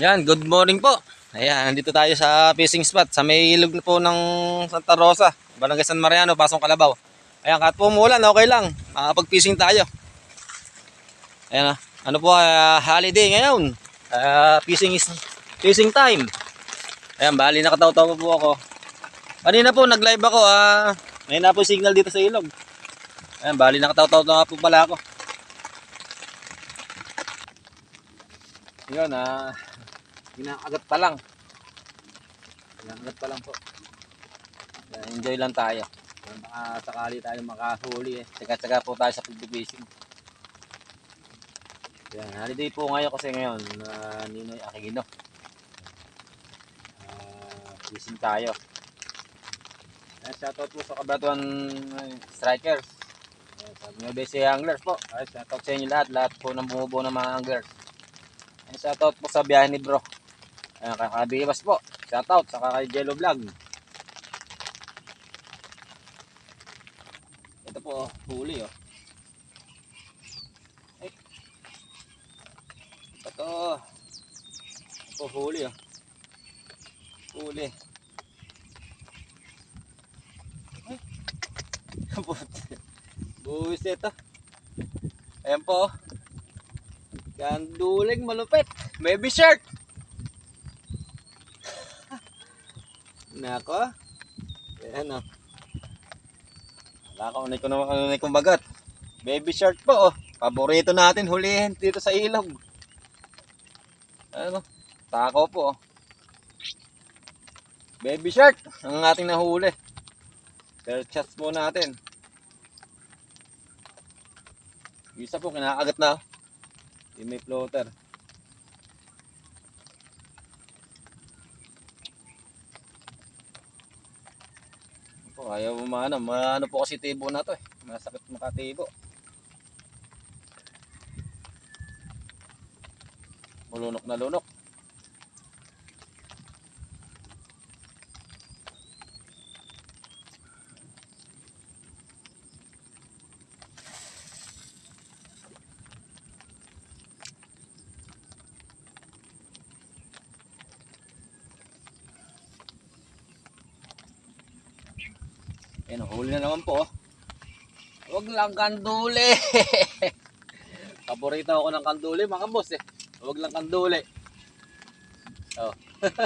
Yan, good morning po. Ayan, nandito tayo sa fishing spot sa may ilog po ng Santa Rosa, Barangay San Mariano, Pasong Kalabaw. Ayan, kahit po umulan, okay lang. Makakapag-fishing tayo. Ayan, ah, ano po, ah, holiday ngayon. Ah, fishing is fishing time. Ayan, bali nakataw-taw po ako. Kanina po, nag-live ako. Ah, may na po signal dito sa ilog. Ayan, bali nakataw-taw na po pala ako. Yun, ah, Inaagat pa lang. Inaagat pa lang po. Yan, enjoy lang tayo. Yan, Baka sakali tayo makahuli eh. Tsaga-tsaga po tayo sa pag-fishing. Yan, holiday po ngayon kasi ngayon na Ninoy Aquino. Ah, fishing tayo. Yan, shoutout po sa Kabratuan Strikers. Yan, sa New Bese Anglers po. Ay, shoutout sa inyo lahat. Lahat po ng bumubuo ng mga anglers. Yan, shoutout po sa biyahe ni bro. Ayan, kay Kabiwas po. Shoutout. Saka kay Jello Vlog. Ito po, oh, huli oh. Ay. Ito. Po, huli oh. Huli. Ay. Buwis ito. Ayan po. oh. Ganduling malupit. Baby shark. Nako. Ayan o. Wala ka, unay ko naman, unay kong bagat. Baby shark po oh. Paborito natin hulihin dito sa ilog. Ano? Tako po oh. Baby shark ang ating nahuli. Search chats po natin. Isa po kinakagat na. oh. Yung may floater. Po, ayaw umano. Maano po kasi tibo na to eh. Masakit makatibo. Mulunok na lunok. Ayan, huli na naman po. oh. Huwag lang kanduli. Paborito ako ng kanduli, mga boss eh. Huwag lang kanduli. Oh.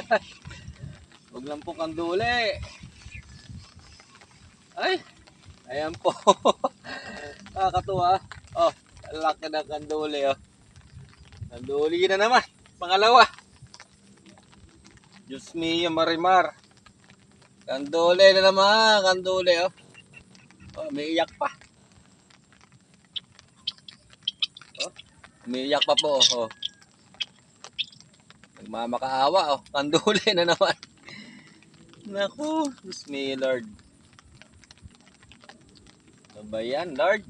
Huwag lang po kanduli. Ay, ayan po. Nakakatuwa. Oh, ang laki ng kanduli oh. Kanduli na naman. Pangalawa. Diyos mio, Marimar. Kandole na naman, kandole oh. Oh, may iyak pa. Oh, may iyak pa po oh. Nagmamakaawa oh, kandole na naman. Naku, Diyos me Lord. Ano ba yan, Lord?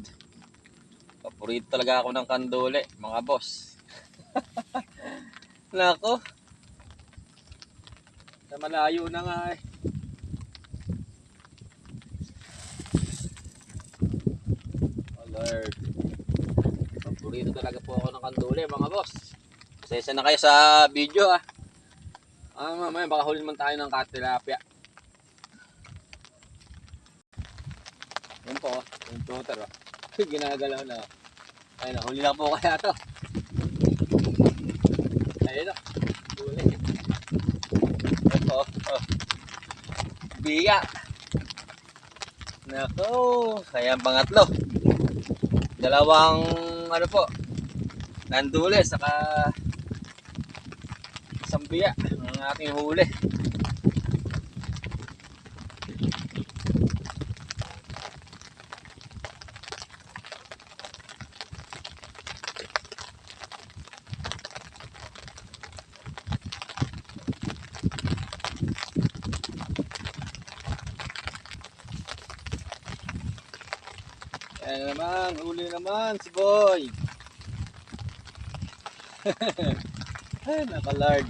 Paborito talaga ako ng kandole, mga boss. Naku. Sa malayo na nga eh. Oh Lord. Paborito talaga po ako ng kanduli mga boss. Pasensya na kayo sa video ah. Ah, mamaya baka huli naman tayo ng katilapia. Yan po, oh. yung floater oh. Ginagalaw na. oh. Ayun, huli na po kaya to. Ayun oh. Huli. Ito oh. oh. Biya. Nako, kaya ang pangatlo. Dalawang ano po, nandule saka isang biya ang ating huli. Ayan na naman, huli naman si Boy. Ay, naka-lard.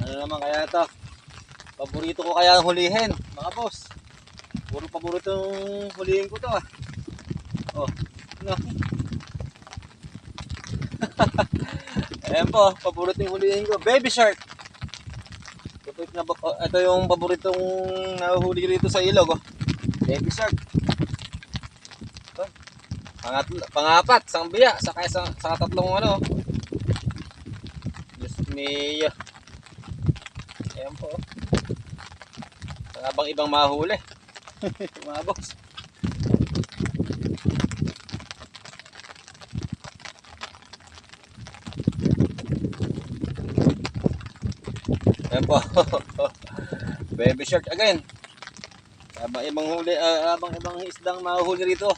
Ano naman kaya to? Paborito ko kaya hulihin, mga boss. Puro paborito yung hulihin ko to ah. Oh, no. Ayan po, paborito yung hulihin ko. Baby shark. Ito, na, oh, ito yung paboritong nahuhuli rito sa ilog. Oh. Baby shark. Ito. Pangatlo, pangapat, sang biya, saka sa, sa tatlong ano. Diyos mio. Ayan po. oh. Saka bang ibang mahuli. Mga boss. Ayan po. Baby shark again. Habang ibang huli, ah, habang ibang isdang mahuhuli rito.